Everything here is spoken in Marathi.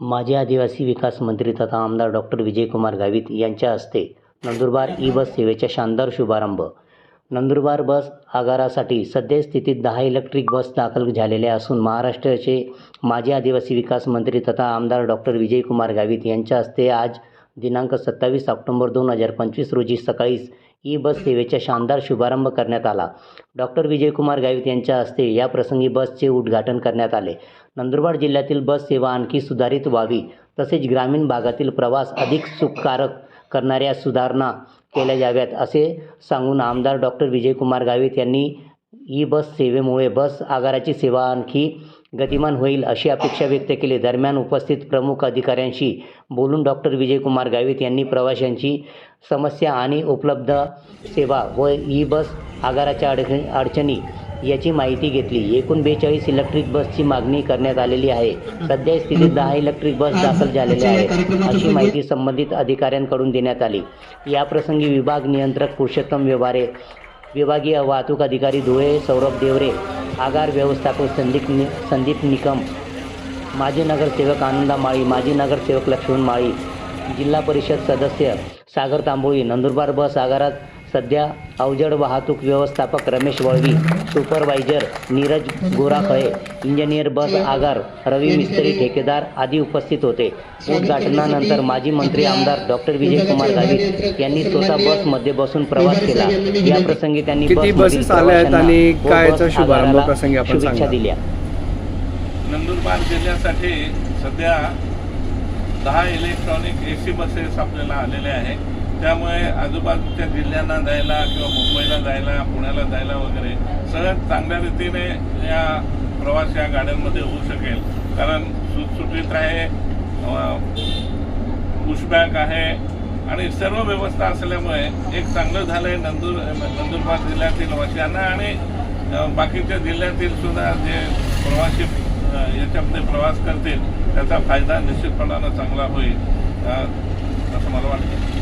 माजी आदिवासी विकास मंत्री तथा आमदार डॉक्टर विजयकुमार गावित यांच्या हस्ते नंदुरबार ई बस सेवेचा शानदार शुभारंभ. नंदुरबार बस आगारासाठी सद्यस्थितीत दहा इलेक्ट्रिक बस दाखल झालेल्या असून महाराष्ट्राचे माजी आदिवासी विकास मंत्री तथा आमदार डॉक्टर विजयकुमार गावित यांच्या हस्ते आज दिनांक सत्तावीस ऑक्टोबर दोन हजार पंचवीस रोजी सकाळीच ई बस सेवेचा शानदार शुभारंभ करण्यात आला. डॉक्टर विजयकुमार गावित यांच्या हस्ते या प्रसंगी बसचे उद्घाटन करण्यात आले. नंदुरबार जिल्ह्यातील बस सेवा आणखी सुधारित व्हावी तसेच ग्रामीण भागातील प्रवास अधिक सुखकारक करणाऱ्या सुधारणा केल्या जाव्यात असे सांगून आमदार डॉक्टर विजयकुमार गावित यांनी ई बस सेवेमुळे बस आगाराची सेवा आणखी गतिमान होईल अशी अपेक्षा व्यक्त केली. दरम्यान उपस्थित प्रमुख अधिकाऱ्यांशी बोलून डॉक्टर विजयकुमार गावित यांनी प्रवाशांची समस्या आणि उपलब्ध सेवा व ई बस आगाराच्या अडचणी अडचणी याची माहिती घेतली. एकूण बेचाळीस इलेक्ट्रिक बसची मागणी करण्यात आलेली आहे. सध्या स्थितीत दहा इलेक्ट्रिक बस दाखल झालेल्या आहेत. अशी माहिती संबंधित अधिकाऱ्यांकडून देण्यात आली. याप्रसंगी विभाग नियंत्रक पुरुषोत्तम व्यवहारे विभागीय वाहतूक अधिकारी धुळे सौरभ देवरे आगार व्यवस्थापक संदीप नि संदीप निकम माजी नगरसेवक आनंदा माळी माजी नगरसेवक लक्ष्मण माळी जिल्हा परिषद सदस्य सागर तांबोळी नंदुरबार बस आगारात सध्या अवजड वाहतूक व्यवस्थापक Ramesh Valvi supervisor Neeraj Gorakhale engineer bus आगार रवी मिस्त्री ठेकेदार आदी उपस्थित होते. उद्घाटनानंतर माजी मंत्री आमदार डॉक्टर विजयकुमार गावित यांनी स्वतः बसमध्ये बसून प्रवास केला. या प्रसंगी त्यांनी आहेत शुभेच्छा सांगा. दिल्या. नंदुरबार जिल्ह्यासाठी सध्या दहा इलेक्ट्रॉनिक ए सी बसेस आपल्याला आलेल्या आहे त्यामुळे आजूबाजूच्या जिल्ह्यांना जायला किंवा मुंबईला जायला पुण्याला जायला वगैरे सहज चांगल्या रीतीने या प्रवास या गाड्यांमध्ये होऊ शकेल. कारण सुटसुटीत आहे पुशबॅक आहे आणि सर्व व्यवस्था असल्यामुळे एक चांगलं झालं आहे नंदुर नंदुरबार जिल्ह्यातील वासियांना आणि बाकीच्या जिल्ह्यातील सुद्धा जे प्रवासी याच्यामध्ये प्रवास करतील त्याचा फायदा निश्चितपणानं चांगला होईल. असं मला वाटतं.